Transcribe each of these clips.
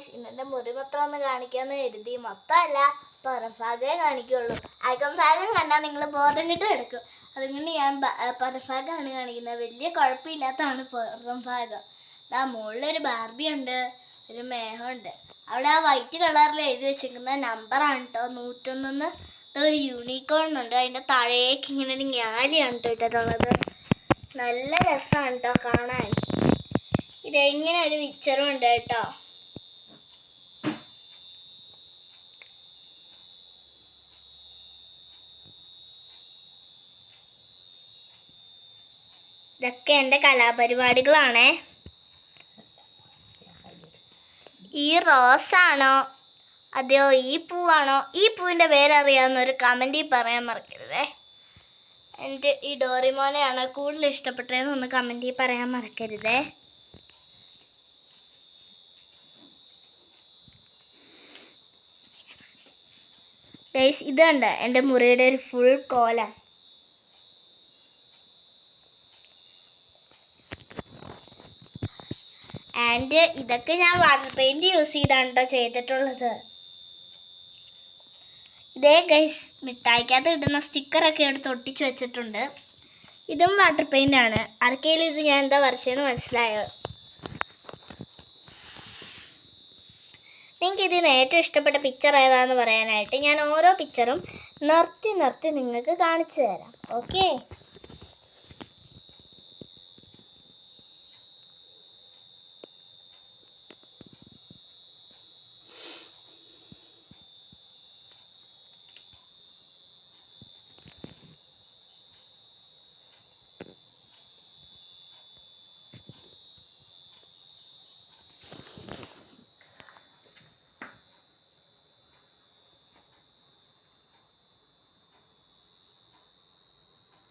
Guys ഇന്നത്തെ മുറി മൊത്തം ഒന്ന് കാണിക്കാന്ന് കരുതി. മൊത്തമല്ല പുറംഭാഗമേ കാണിക്കുള്ളൂ. അകം ഭാഗം കണ്ടാൽ നിങ്ങൾ ബോധം കിട്ടും എടുക്കും അതുകൊണ്ട് ഞാൻ പറഫാഗാണ് കാണിക്കുന്നത്. വലിയ കുഴപ്പമില്ലാത്തതാണ് പുറം ഭാഗം ആ മുകളിലൊരു ബാർബി ഉണ്ട് ഒരു മേഹമുണ്ട്. അവിടെ ആ വൈറ്റ് കളറിൽ എഴുതി വെച്ചിരിക്കുന്ന നമ്പറാണ് കേട്ടോ നൂറ്റൊന്നെന്ന് ഒരു യൂണിക്കോൺ ഉണ്ട്. അതിന്റെ താഴേക്ക് ഇങ്ങനെ ഒരു ഞാലിയാണ് കേട്ടോ ഇട്ടിട്ടുള്ളത്. നല്ല രസമാണ് കേട്ടോ കാണാൻ. ഇതെങ്ങനെ ഒരു പിക്ചറും ഉണ്ട് കേട്ടോ. ഇതൊക്കെ എന്റെ കലാപരിപാടികളാണേ. ഈ റോസാണോ? അതെയോ ഈ പൂവാണോ? ഈ പൂവിന്റെ പേരറിയാവുന്നൊരു കമന്റിൽ പറയാൻ മറക്കരുതേ. എന്റെ ഈ ഡോറിമോനെയാണ് കൂടുതൽ ഇഷ്ടപ്പെട്ടതെന്ന് ഒന്ന് കമന്റിൽ പറയാൻ മറക്കരുതേ. ഗൈസ് ഇതുണ്ട് എന്റെ മുറിയുടെ ഒരു ഫുൾ കോലം ആൻഡ് ഇതൊക്കെ ഞാൻ വാട്ടർ പെയിന്റ് യൂസ് ചെയ്താണ് കേട്ടോ ചെയ്തിട്ടുള്ളത്. ഇതേ ഗൈസ് മിഠായിക്കകത്ത് ഇടുന്ന സ്റ്റിക്കറൊക്കെ എടുത്ത് ഒട്ടിച്ച് വെച്ചിട്ടുണ്ട്. ഇതും വാട്ടർ പെയിന്റ് ആണ്. അറക്കയിൽ ഇത് ഞാൻ എന്താ വരച്ചതെന്ന് മനസ്സിലായോ? നിങ്ങൾക്ക് ഇതിന് ഏറ്റവും ഇഷ്ടപ്പെട്ട പിക്ചർ ഏതാണെന്ന് പറയാനായിട്ട് ഞാൻ ഓരോ പിക്ചറും നിർത്തി നിർത്തി നിങ്ങൾക്ക് കാണിച്ചു തരാം. ഓക്കെ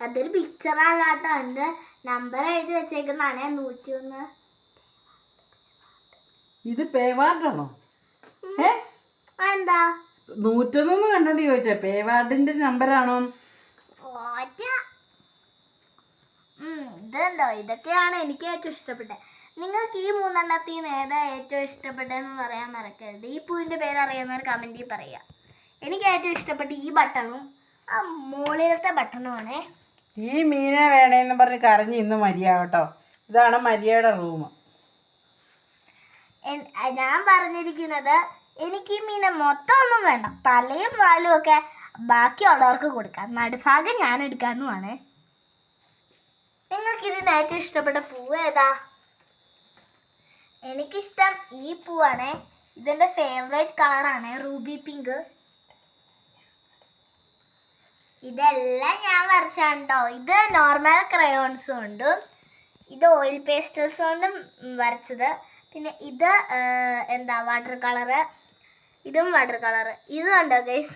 അതൊരു പിക്ചർ കേട്ടോ. എന്റെ നമ്പർ എഴുതി വെച്ചേക്കുന്നതാണ്. നൂറ്റി ഒന്ന് ഇത് പേവാർഡാണോ ഏ എന്താ നൂറ്റൊന്നു കണ്ടോണ്ട് ചോദിച്ചേ. പേവാർഡിന്റെ നമ്പറാണോ ഇതുണ്ടോ ഇതൊക്കെയാണ് എനിക്ക് ഏറ്റവും ഇഷ്ടപ്പെട്ടത് നിങ്ങൾക്ക് ഈ മൂന്നെണ്ണത്തിൽ നിന്ന് ഏതാ ഏറ്റവും ഇഷ്ടപ്പെട്ടതെന്ന് പറയാൻ മറക്കരുത്. ഈ പൂവിന്റെ പേര് അറിയാവുന്നവർ കമന്റിൽ പറയുക എനിക്ക് ഏറ്റവും ഇഷ്ടപ്പെട്ട ഈ ബട്ടണും ആ മുകളിലത്തെ ബട്ടണുമാണേ ഈ മീനെ വേണേന്ന് പറഞ്ഞ് കരഞ്ഞ് ഇന്ന് മരിയ കേട്ടോ. ഇതാണ് മരിയയുടെ റൂം ഞാൻ പറഞ്ഞിരിക്കുന്നത് എനിക്ക് ഈ മീനെ മൊത്തം ഒന്നും വേണ്ട. തലയും വാലും ഒക്കെ ബാക്കിയുള്ളവർക്ക് കൊടുക്കാം. നടുഭാഗം ഞാൻ എടുക്കാന്നുമാണ് നിങ്ങൾക്ക് ഇതിന് ഏറ്റവും ഇഷ്ടപ്പെട്ട പൂവ് ഏതാ? എനിക്കിഷ്ടം ഈ പൂവാണേ. ഇതെന്റെ ഫേവറേറ്റ് കളറാണ് റൂബി പിങ്ക് ഇതെല്ലാം ഞാൻ വരച്ചാണ് കേട്ടോ ഇത് നോർമൽ ക്രയോൺസും ഉണ്ട്. ഇത് ഓയിൽ പേസ്റ്റൽസ് കൊണ്ടും വരച്ചത്. പിന്നെ ഇത് എന്താ വാട്ടർ കളറ് ഇതും വാട്ടർ കളറ് ഇത് കണ്ടോ ഗൈസ്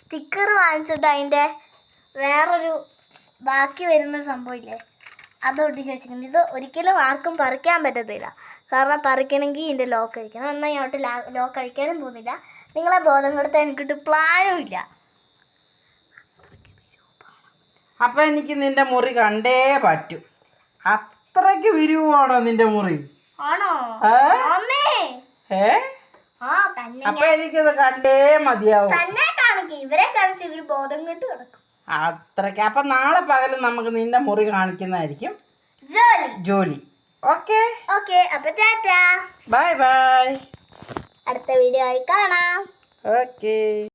സ്റ്റിക്കർ വാങ്ങിച്ചിട്ട് അതിന്റെ വേറൊരു ബാക്കി വരുന്ന സംഭവമില്ലേ? അത് ഒട്ടിച്ച് വെച്ചിരിക്കുന്നത് ഇത് ഒരിക്കലും ആർക്കും പറിക്കാൻ പറ്റത്തില്ല. കാരണം പറിക്കണമെങ്കിൽ ഇതിന്റെ ലോക്ക് കഴിക്കണം എന്നാൽ ഞാൻ ലോക്ക് കഴിക്കാനും പോകുന്നില്ല. നിങ്ങളെ ബോധം കൊടുത്താൽ എനിക്കിട്ട് പ്ലാനും ഇല്ല. അപ്പൊ എനിക്ക് നിന്റെ മുറി കണ്ടേ പറ്റും. അത്രയ്ക്ക് വിരിവാണോ നിന്റെ മുറി? ആണോ? ഏ? അപ്പൊ എനിക്കത് കണ്ടേ മതിയാവും. ഇവരെ കാണിച്ച് ഇവർ ബോധം കെട്ട് കിടക്കും. അത്രയ്ക്ക്. അപ്പൊ നാളെ പകലും നമുക്ക് നിന്റെ മുറി കാണിക്കുന്നതായിരിക്കും. ജോലി. ജോലി. ഓക്കെ. ഓക്കെ അപ്പൊ ടാറ്റാ. Bye bye. അടുത്ത വീഡിയോ ആയി കാണാം. ഓക്കെ.